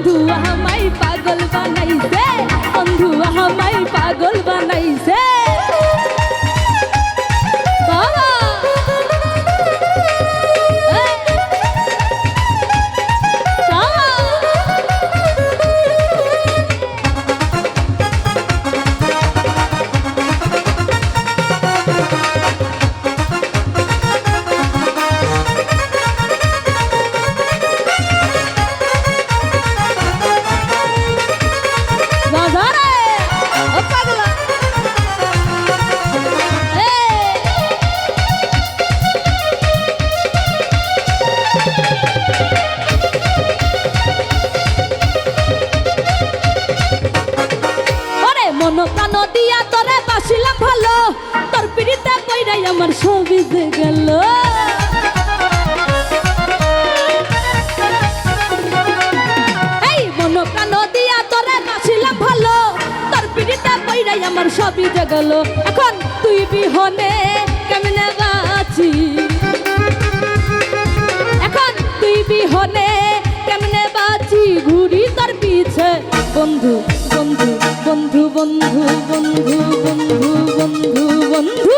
বন্ধু আমায় পাগল বানাইছে আমার যে গেল। ভালো আমার ছবি যে এখন তুই বিহনে কেমনে বাঁচি এখন তুই বিহনে কেমনে বাঁচি ঘুরি তোর পিছে। বন্ধু বন্ধু বন্ধু বন্ধু বন্ধু বন্ধু বন্ধু বন্ধু।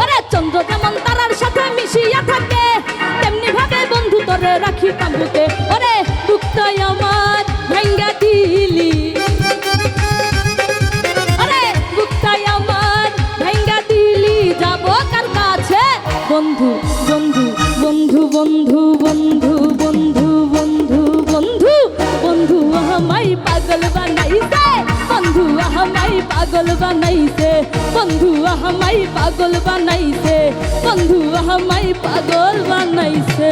ওরে চন্দ্র যেমন তারার সাথে মিশিয়া থাকে, তেমনি ভাবে বন্ধু তোরে রাখি তম্বুকে ওরে বুকটাই আমার ভেঙ্গা দিলি। আরে বুকটাই আমার ভেঙ্গা দিলি, যাব কার কাছে বন্ধু? পাগল বানাইছে বন্ধু আমাই পাগল বানাইছে বন্ধু আমাই পাগল বানাইছে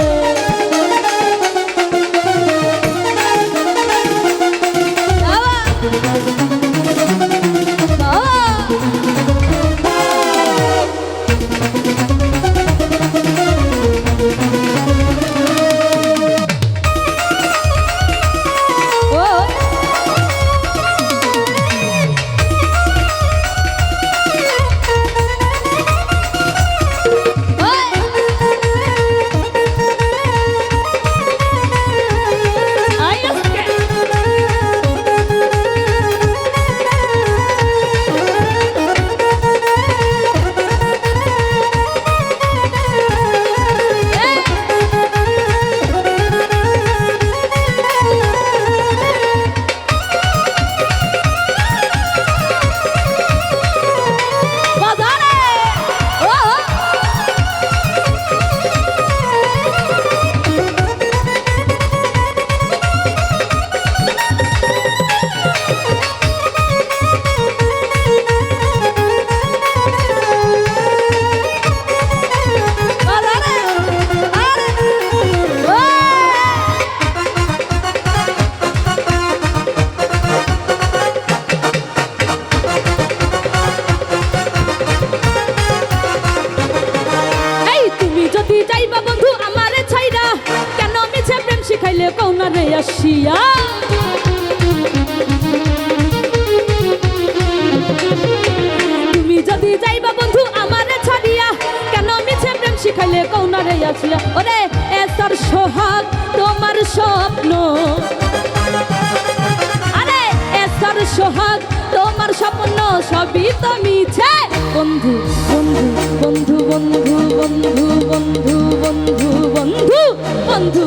তুমি যদি যাইবা বন্ধু আমারে ছাড়িয়া কেন মিছে প্রেম পাইলে কৌনারে আসিয়া ওরে সোহাগ তোমার স্বপ্ন আরে এসার সোহাগ তোমার স্বপ্ন সবই তো মিছে বন্ধু বন্ধু বন্ধু বন্ধু বন্ধু বন্ধু বন্ধু বন্ধু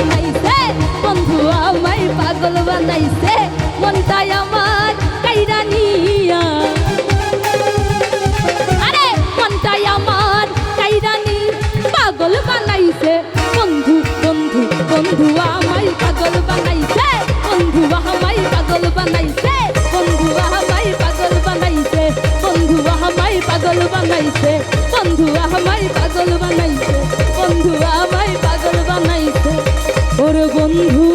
বানাইছে। বন্ধু আমায় পাগল বানাইছে। মনটাই আমার কাইরা নিয়া। আরে, মনটাই আমার কাইরানি পাগল বানাইছে। বন্ধু বন্ধু বন্ধু আমায় পাগল বানাইছে। বন্ধু আমায় পাগল বানাইছে। বন্ধু আমায় পাগল বানাইছে। বন্ধু আমায় পাগল বানাইছে। বন্ধু আমায় পাগল বানাইছে। বন্ধু আমায় বন্ধু